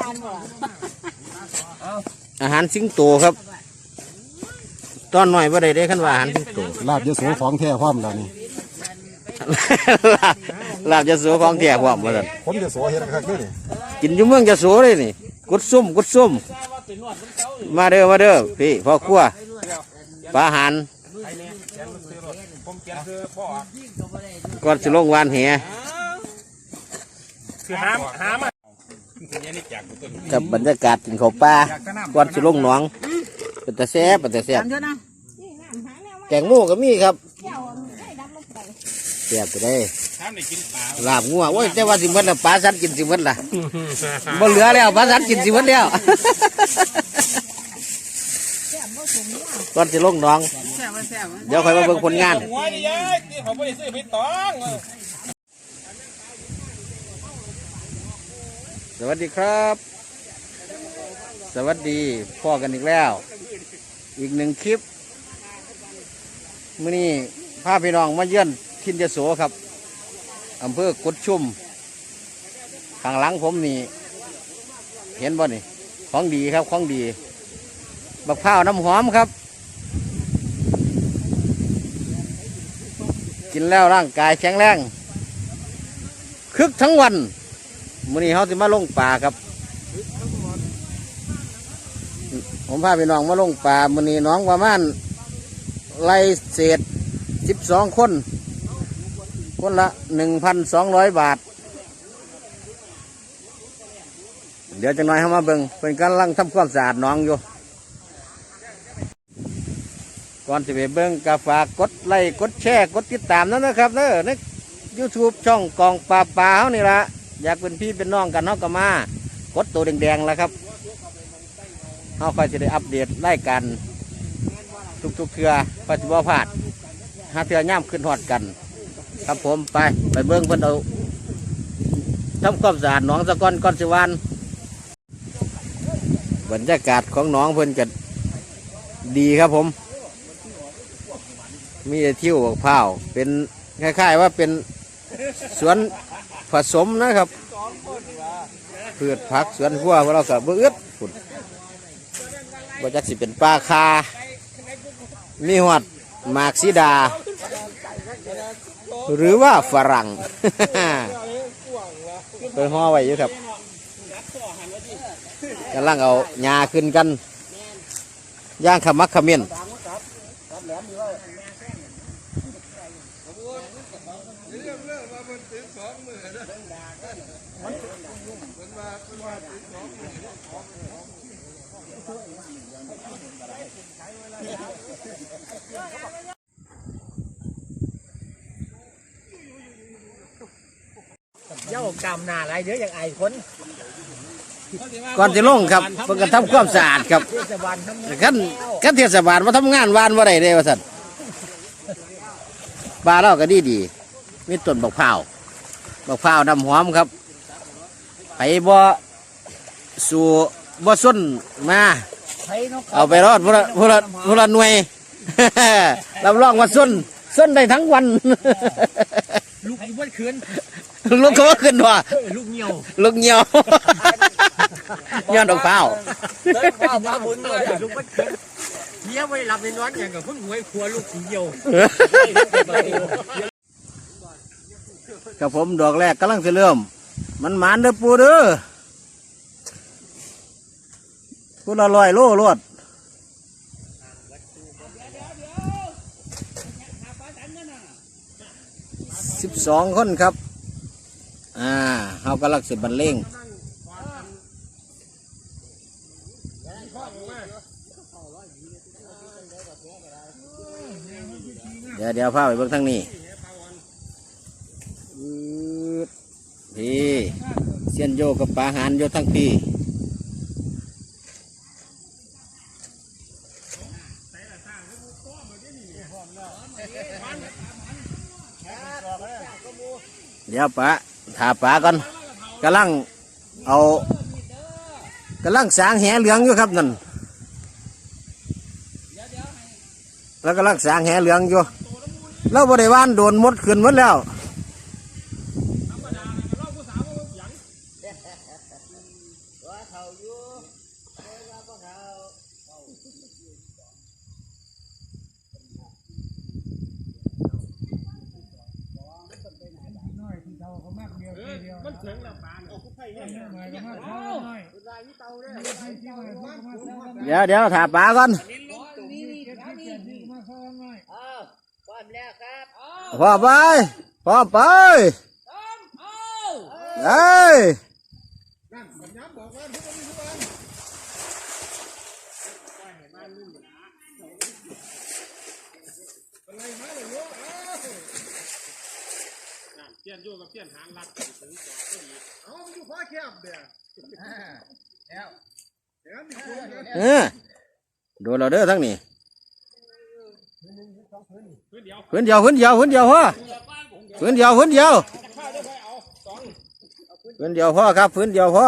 งานบ่อาหารสิงโตครับ ตอนหน่อยว่าได้ได้ขั้นว่าอาหารสิงโตลาบยโสของแท้พร้อมแล้วนี่ลาบลาบจะโสของแท้พร้อมมาสั่นผมยโสเฮ็ดคักเด้อนี่กินอยู่เมืองจะโสเลยนี่กุดซุ่มกุดซุ่มมาเด้อมาเด้อพี่พ่อครัวปลาอาหารก่อนสิลงวานแหคือหาหามา กับบรรยากาศกินข้าวปลาก่อนสิลงหนองเป็นตะแซ่บเป็นตะแซ่บเดี๋ยวนะแกงหมูก็มีครับแซ่บก็ได้ทำในกินปลาลาบงัวโอ้ยแต่ว่าสิหมดละปลาสันกินสิหมดละบ่เหลือแล้วปลาสันกินสิหมดแล้วก่อนสิลงหนองแซ่บแซ่บเดี๋ยวค่อยมาเบิ่งผลงาน หัวนี่ยายที่เขาไม่ได้ซื้อไปตอง สวัสดีครับ สวัสดีพ่อกันอีกแล้ว อีกหนึ่งคลิปมื้อนี้พาพี่น้องมาเยือนทินยโสครับอำเภอกุดชุมข้างหลังผมนี่ เห็นบ่นี่ของดีครับของดีบักพร้าวน้ำหอมครับ กินแล้วร่างกายแข็งแรงคึกทั้งวัน มื้อนี้เขาสิมาลงป่าครับ ผมพาพี่น้องมาลงป่ามื้อนี้น้องประมาณไล่เศษสิบสองคน คนละหนึ่งพันสองร้อยบาท เดี๋ยวจังน้อยเขามาเบิงเป็นกำลังทำความสะอาดน้องอยู่ก่อนจะไปเบิงกาฝากกดไลค์กดแชร์กดติดตามนั่นนะครับเนอะในยูทูบช่องกองปลาปลาเขานี่ละ อยากเป็นพี่เป็นน้องกันเนาะก็มากดตัวแดงๆแล้วครับเขาค่อยจะได้อัปเดตรายการทุกๆเทือปฏิบัติพลาดหาเทือย่ำขึ้นหอดกัน ครับผมไปไปเบิ้งเพิ่นเอาทำความสะอาดหนองสะก้อนก้อนสิวานบรรยากาศของหนองเพิ่นก็ดีครับผม มีแต่ทิวบักพร้าว เป็นคล้ายๆว่าเป็นสวน ผสมนะครับพืชผักสวนครัวพวกเรากับเบื้อดฝุ่นบ่จักสิเป็นปลาคา มีหอดหมากซีดา หรือว่าฝรั่งไปห่อไว้อยู่ครับกำลังเอาหญ้าขึ้นกัน ย่างขมัก เขมิ้นเย้ากำหนาอะไรเดี๋ยวอย่างไอ้คนก่อนจะลงครับเพิ่นก็ทำความสะอาดครับเทศบาลทำงานขั้นขั้นเทศบาลมาทำงานวานว่าไรเด้ว่าสัน ปลาเราก็ดีดีๆมีต้นบักพร้าวบักพร้าวน้ำหอมครับไปบ่สู่บ่ส้นมาไผ่นกเอาไปรอดพละพละพละหน่วยรับรองว่าส้นส้นได้ทั้งวัน ลูกบ้านคืนลูกเขาว่าขึ้นว่าเอ้ยลูกเหี่ยวลูกเหี่ยวย้อนดอกพร้าวเต้นข้าวมาบุญเลยลูกบ้านคืน เหี้ยไม่หลับในนอนอย่างกับคนหวยครัวลูกสีเหี่ยวกับผมดอกแรกกำลังจะเริ่ม มันหมานเด้อปูเด้อพูละลอยโลรวดสิบสองคนครับ อ่าเขากำลังสิบรรเลง ดี๋ยวเดี๋ยวพาไปเบิ่งทางนี้พี่เซียนโยกับปลาหานโยทั้งพี่เดี๋ยวปลาถาปลาก่อนกำลังเอากำลังสางแหเหลืองอยู่ครับนั่นแล้วกำลังสางแหเหลืองอยู่ เราบริวานโดนมดขึ้นหมดแล้วว่าเขาอยู่ว่าพวกเขามันถึงแล้วปานเอาคุกไผ่เนี่ยเดี๋ยวเดี๋ยวถาปลาก่อน อ้าวพร้อมแล้วครับ พ่อไปพ่อไปเอ้ยเตี้ยนอยู่กับเตี้ยนหางรัดถึงจอดก็ดีเออโดนเราเด้อทั้งนี้พื้นเดียวพื้นเดียวพื้นเดียว พื้นเดียวพ่อพื้นเดียวพื้นเดียวข้าวได้ไปเอาสองพื้นเดียวพ่อครับพื้นเดียวพ่อ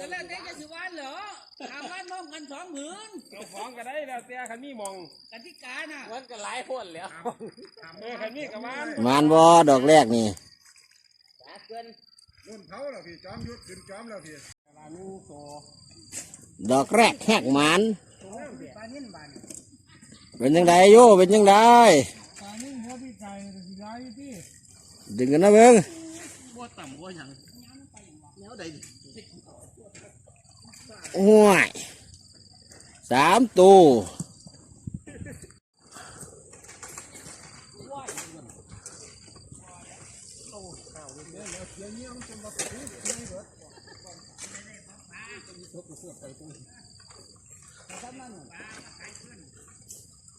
จะเล่นได้จะสิวันเหรอทำบ้านน้องกันสองหมื่นเอาของก็ได้แล้วแต่ขันมีมองกติกาน่ะมันก็หลายคนแล้วเออขันมีกับมันมานบอดอกแรกนี่เกินรุ่นเขาแล้วพี่จอมยุทธขึ้นจอมแล้วพี่ลานูโตดอกแรกแหกหมัน เป็นยังไงโยเป็นยังไงดึงกันนะเบิ้งบ่ต่ำบ่หยังแนวใดห่วยสามตัว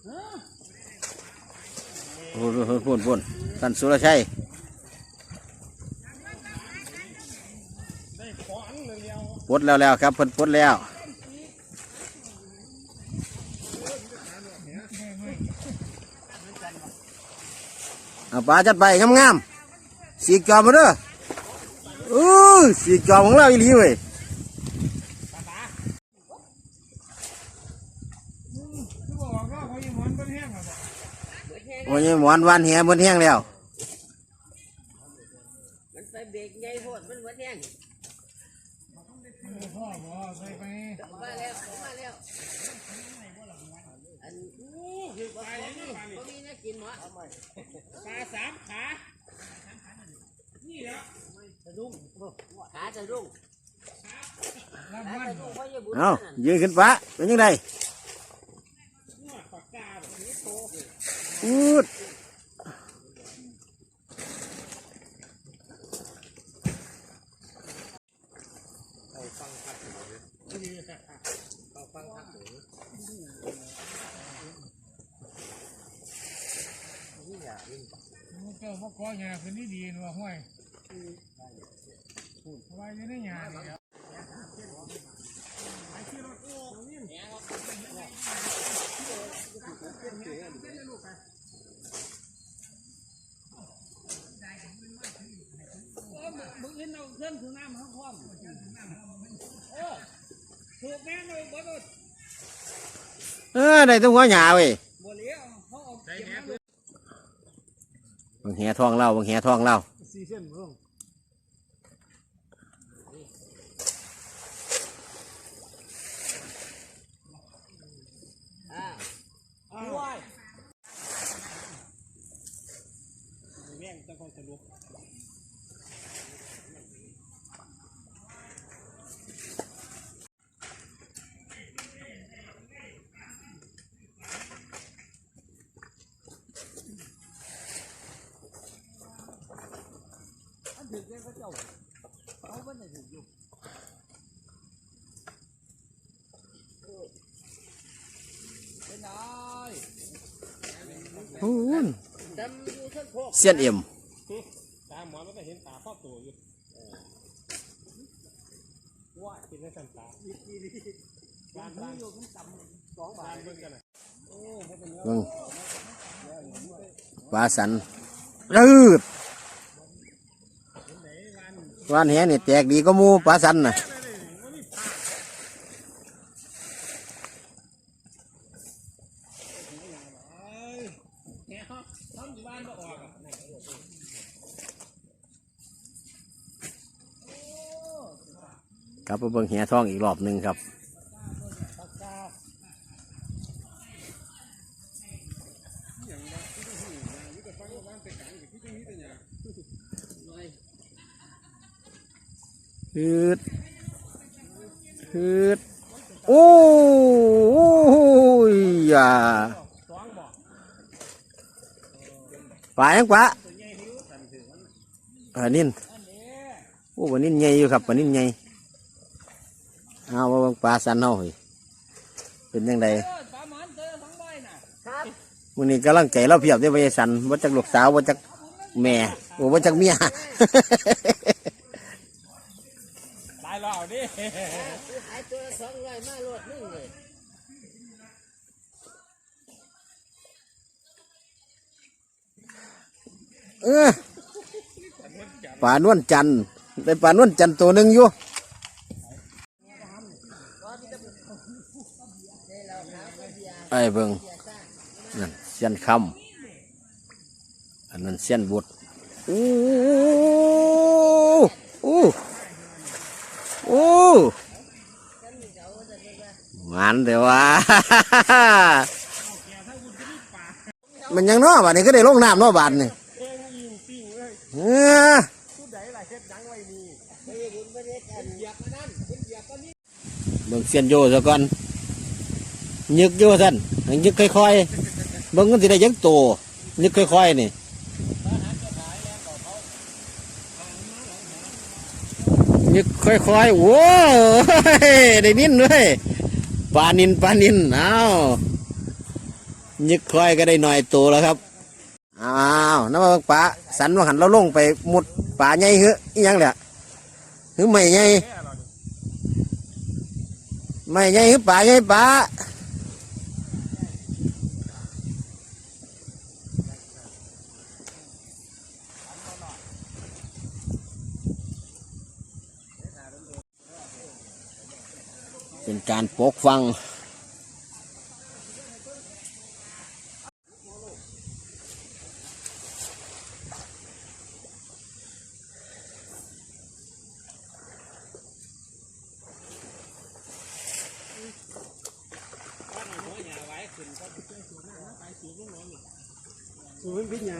พูนพูนพูนพูนท่านสุรชัยปลดแล้วแล้วครับเพิ่นปลดแล้วเอาปลาจัดไปงามๆสีกจอมมาเด้ออู้สีกจอมของเราอีหลีเว้ย โอ้ยหมอนวันแหบนแห้งแล้ว มันไปเบรกใหญ่โพดมันบ่แห้งมาแล้วมาแล้วอันนี้คือบ่มีบ่มีน่ากินหมอปลาสามขาขาจะรุ่งขาจะรุ่งเพราะอย่าบุญเอายืนขึ้นฟ้าเป็นยังไง อูดเจ้าพ่อก้อยาคืนนี้ดีนัวห้วยสบายอยู่ยาเนี่ย มึงเห็นเอาเครื่องถึ งน้ำข้างคว่ำเออถูกแม่เลยบ่ต้องเออได้แตัวหัวหยาเว้ย บ่เลี้ยวเขาเอาเก็บน้ำ บางแหทองเราบางแหทองเรา สี่เส้นร่ง อ่า ด้วยแม่ งจะคอยสรุปอันถึงแกเขาเจ้าเขาบ่ได้ถูกอยู่เป็นไงหูนเสียนเอ็มตาหมอมันก็เห็นตาพ่อตัวอยู่ว่าเป็นในสันตาบ้านบ้านสองบาทเบิ่งกันนะเบิ่งปลาสันรืด วานแหนี่แตกดีก็มูปลาสันน่ะเนี่ยเขาทำอนะครับเบิ่งแหทองอีกรอบหนึ่งครับ ฮืดฮืดโอ้ยอย่าปลายังปลาเออนิ่นโอ้วันนี้ใหญ่อยู่ครับวันนี้ใหญ่เอาว่าปลาสันเฮาเฮ้ยเป็นยังไงเออปลาหมอนนี้กำลังใจเราเพียบได้ไปสันว่าจากลูกสาวว่าจากแม่โอ้ว่าจากเมียายแล้วดิเออปลานวลจันทร์ได้ปลานวลจันทร์ตัวหนึ่งอยู่ไอ้เบิงนั่นเสียนคำอันนั้นเสียนบุตรโอ้โอ้ โอ้มันเดี๋ยวว่ามันยังเนาะบาดนี้ก็ได้ลงน้ำเนาะบาดนี่เออเบิ่งเสียนโยซะก่อนยึกโยสันให้ยึกค่อยๆเบิ่งมันสิได้ยังโตยึกค่อยๆนี่ ยึกค่อยๆโว้ยได้นินด้วยปลานินปลานินเอายึกค่อยก็ได้หน่อยโตแล้วครับอ้าวน้ำมันปลาสันว่าหันเราลงไปมุดป่าใหญ่เหอะอีหยังเนี่ะหือไม่ใหญ่ไม่ใหญ่หือป่าใหญ่ป่า การปกฟังสูงพิญญ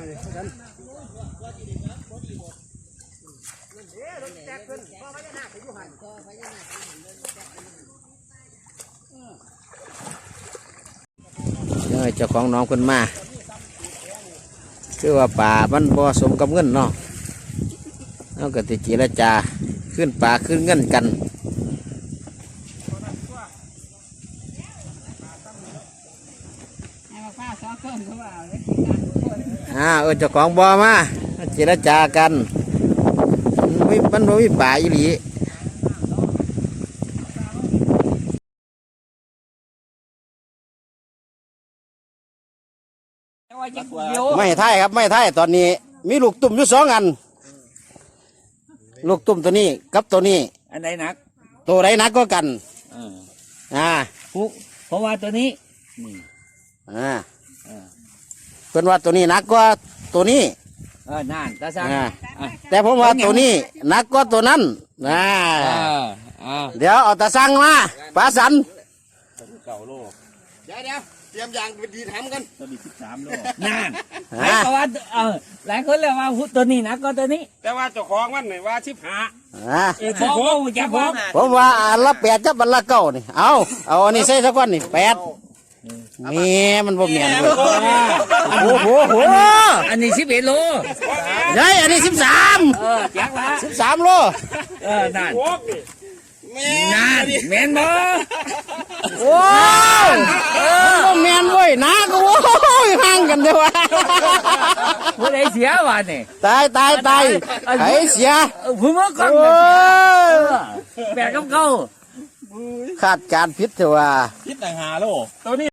เลยกันเจ้าของน้องคนมา คือว่าป่ามันบ่สมกับเงินเนาะเอากติจีรจาขึ้นป่าขึ้นเงินกันอ่าเออเจ้าของบ่อมาเจรจากันมันบ่มันบ่มีป่าอีหลี ว่าจะเดียวไม่ไทยครับ ไม่ไทยตอนนี้ มีลูกตุ่มอยู่สองอัน ลูกตุ่มตัวนี้กับตัวนี้ อันไหนหนักตัวไหนหนักก็กันเอออ่าเพราะว่าตัวนี้อ่าเพิ่นว่าตัวนี้หนักกว่าตัวนี้เออนั่นตาซังอ่าแต่ผมว่าตัวนี้หนักกว่าตัวนั้นอ่าเอออ่าเดี๋ยวเอาตาสั่งมาปลาสันเก่าโลเดี๋ยวเดี๋ยว เตรียมยางไปดีทำกันตัวนี้สิบสามโลนั่นหลายอ่าก็ว่าเออหลายคนเลยว่าตัวนี้หนักก็ตัวนี้ แต่ว่าเจ้าของมันนี่ว่าชิบหาอ่าเออบอกว่าจะบอกผมว่าอันละแปดกับอันละเก้านี่ เอาเอาอันนี้ใส่สักก้อนนี่แปดเมียมันบ่เมียนเว้ยโอ้โหโหอันนี้สิบเอ็ดโลยายอันนี้สิบสามเออจักละสิบสามโลเออนั่นโอ้นี่นั่นแม่นบ่ โอ้ยมันบ่เมียนเว้ยนะก็โอ้ยห่างกันเดียววะผู้ใดเสียวะนี่ตายตายตายไอ้เสียเออผู้มื่อก่อนโอ้ยแบกกับเขาคาดการณ์ผิดเถอะว่าคิดแต่หาโลตัวนี้